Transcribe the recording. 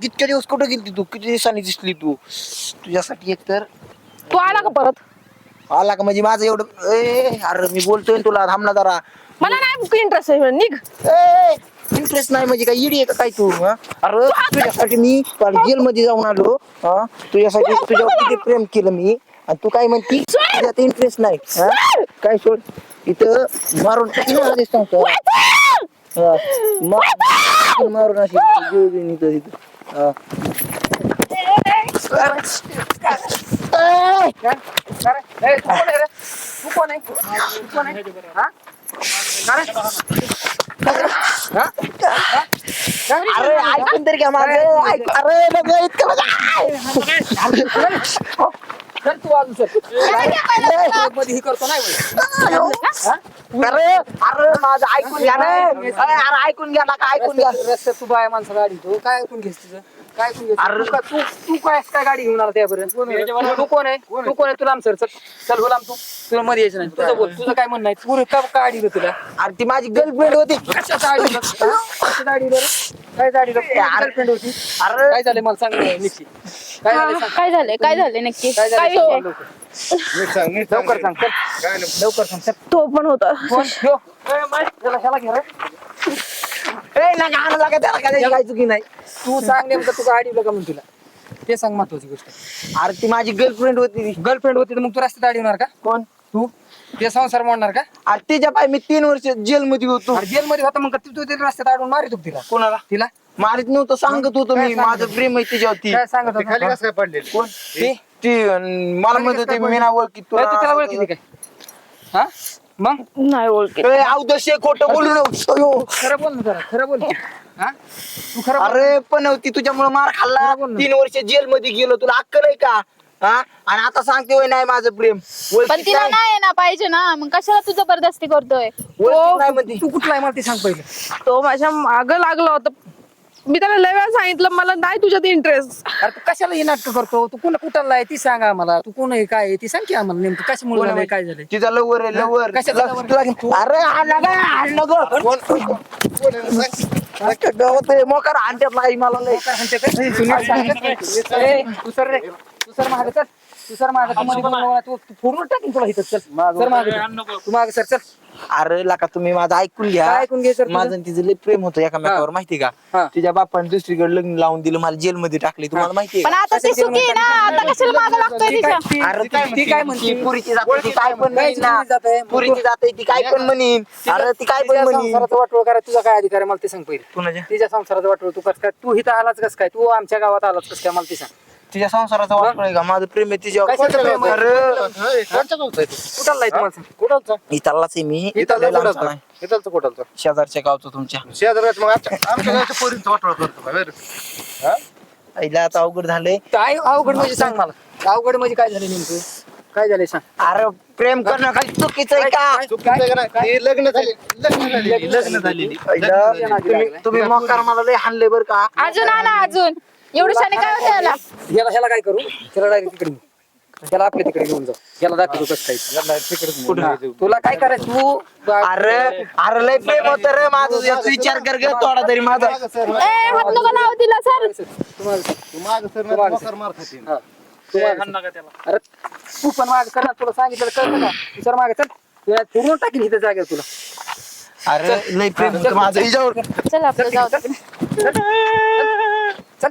कितके दिवस कुठे गेली तू? किती दिवसांनी दिसली तू? तुझ्यासाठी एक तर तू आला का परत? आला का म्हणजे माझं एवढं ए अरे मी बोलतोय ना तुला थांब ना जरा. मला नाही इंटरेस्ट आहे निघ. इंटरेस्ट नाही म्हणजे काय इडी आहे का काय तू हा? अरे तुझ्यासाठी मी जेल मध्ये जाऊन आलो हा? तुझ्यासाठी तुझ्यावर किती प्रेम केलं मी? आणि तू काय म्हणती तुझ्यात इंटरेस्ट नाही हा? काय सोड इथं मारून आधीच सांगतो हा. मा- मारून अशी जीव इथं हा. हा? हा? अरे ऐकून तरी घ्या माझं ऐक अरे नको इतकं माझं चल तू अजून चलमध्ये ही करतो नाही. अरे अरे माझं ऐकून घ्या ना. अरे ऐकून घ्या ना का ऐकून घ्या. रस्त्यात तू बाय माणसं गाडी तू काय ऐकून घेस तुझं? काय ऐकून घेस अरे. तू का- तू तू काय काय गाडी घेऊन आला त्यापर्यंत? तू कोण आहे? तू कोण आहे? तुला सर चल चल बोला तू. तुला मध्ये यायचं नाही. तुझं बोल. तुझं काय म्हणणं आहे? तू का का गाडी तुला? अरे ती माझी गर्लफ्रेंड होती. कशाचं? हा? कशाचं आडीलं रे? काय आडीलं? गर्लफ्रेंड होती अरे. काय झालं? मला सांग ना, निक्की काय झालं सांग. काय झालंय काय झालंय नक्की? काय काय झालं विषय? सांग लवकर लवकर सांग चल. लवकर सांग चल. तो पण होता? ए, माय, त्याला ह्याला घे रे. ए ना गाणं लागा त्याला काय त्याची काही चुकी नाही. तू सांग नेमकं तू गाडी का म्हणून तुला. ते सांग महत्वाची गोष्ट. अरे ती माझी गर्लफ्रेंड होती गर्लफ्रेंड होती तर मग तू रस्त्यात अडवणार का? कोण? तू? ते संसार मोडणार का? अरे तिच्या पाय मी तीन वर्ष जेल मध्ये होतो. जेल मध्ये होता मग तू तू तिला रस्त्यात अडवून मारित होती तिला? कोणाला? तिला? मारित नव्हतं सांगत होतो मी. माझं? प्रेम आहे तिच्यावरती. काय सांगत होता? खाली कसं काय पडलेली? कोण? ती ती अं, मला म्हणत होती मी ना ओळखी तू त्याला ओळखीती काय हा? मग? नाही ओळखी अवदशे खोटं बोलू नको खरं बोल ना जरा खरं बोल. हा? तू खरं बोल. अरे पण होती तुझ्यामुळे मार खाल्ला. खरं बोल ना. तीन वर्ष जेल मध्ये गेलो तुला अक्कल आहे का? हा? आणि आता सांगते होय नाही माझं प्रेम. पण ओळखीत तिला नाही. नाही ना पाहिजे ना. मग कशाला तू जबरदस्ती करतोय? ओळखीत नाही म्हणती. तू कुठला आहे मला ते सांग पहिलं. तो माझ्या माग लागला होता. मी त्याला लय वेळा सांगितलं मला नाही तुझ्यात इंटरेस्ट अरे तू कशाला हे नाटक करतो? तू कोण कुठाला आहे ती सांग आम्हाला. तू कोण आहे काय आहे? ती सांग की आम्हाला नेमकं कशामुळे झालंय काय झालंय तिचा लवर आहे लवर कशाचा lover? अरे हा नका हा नको गावात आहे, मोकार आणत्यात लाई मला लय. ए, तू सर रे तू सर मागे चल. तू सर मागे तू मध्ये बोलू नको. तू तू फोडून टाकीन तुला इथं. चल. सर मागे तू मागे सर चल. अरे लाका तुम्ही माझं ऐकून घ्या. काय ऐकून घे सर तुझं? माझं आणि तिचं लय प्रेम होतं एकामेकावर माहिती हा. का तिच्या बापाने दुसरीकडे लग्न लावून दिलं मला जेल मध्ये टाकले. तुम्हाला माहिती पण आता ती सुखी आहे ना? आता कशाला मागं लागतोय ती काय- तिच्या? ती- अरे ती काय ती काय म्हणते? पुरीची जाते ती काय पण म्हणीन ना. पुरीची जाते? पुरीची जाते ती काय पण म्हणीन. अरे ती काय पण तिच्या म्हणीन. संसाराचं वाटोळ करा तुझा काय अधिकार आहे मला ते सांग पहिले. कुणाच्या तिच्या संसाराचं वाटोळ तू कस काय तू इथं आलाच कस काय? तू आमच्या गावात आलाच कस काय? मला ते सांग. तिच्या संसाराचा आहे का? माझं प्रेम आहे तिच्यावर. कशाचं प्रेम आहे? गावचा आहे? तू? कुठाला आहे तुम्हाला सांग कुठलचा इथलाच आहे मी. इथलचा लय लांबचा कुठलचा नाही. इथलचा कुठलचा? शेजारच्या गावचं तुमच्या. शेजारात मग आमच्या आमच्या गावच्या पोरींचा वाटोळा करतो का? बरं? हा? आईला आता अवघड झालंय. काय अवघड म्हणजे सांग मला. अवघड म्हणजे काय झालं नेमकं? काय झालंय सांग. अरे प्रेम करणं काही चुकीचं आहे का? ते लग्न झाले. लग्न झालेली लग्न झालेली. आईला, तुम्ही तुम्ही मोकार मला लय हाणले बर का? अजून आला अजून. एवढ्याने काय होतं याला? ह्याला ह्याला काय करू? त्याला डायरेक्ट तिकडे नेऊ. त्याला आपल्या तिकडे घेऊन जाऊ याला दाखवतो कसं काय. हा. तुला काय करायचं? तू अरे अरे लय प्रेम होत रे माझं. याचा विचार कर ग थोडा तरी माझा. ए हात नको लावू तिला सर. तुम्हाला तू. हा. तू मागे सर. अरे तू पण मागे कर ना तुला सांगितलं कळलं ना. तू सर मागे चल. तुला पूर्ण टाकीन इथं जागेवर तुला. अरे लय प्रेम होतं माझं. हिच्यावर. चल आपलं जाऊ दे. चल.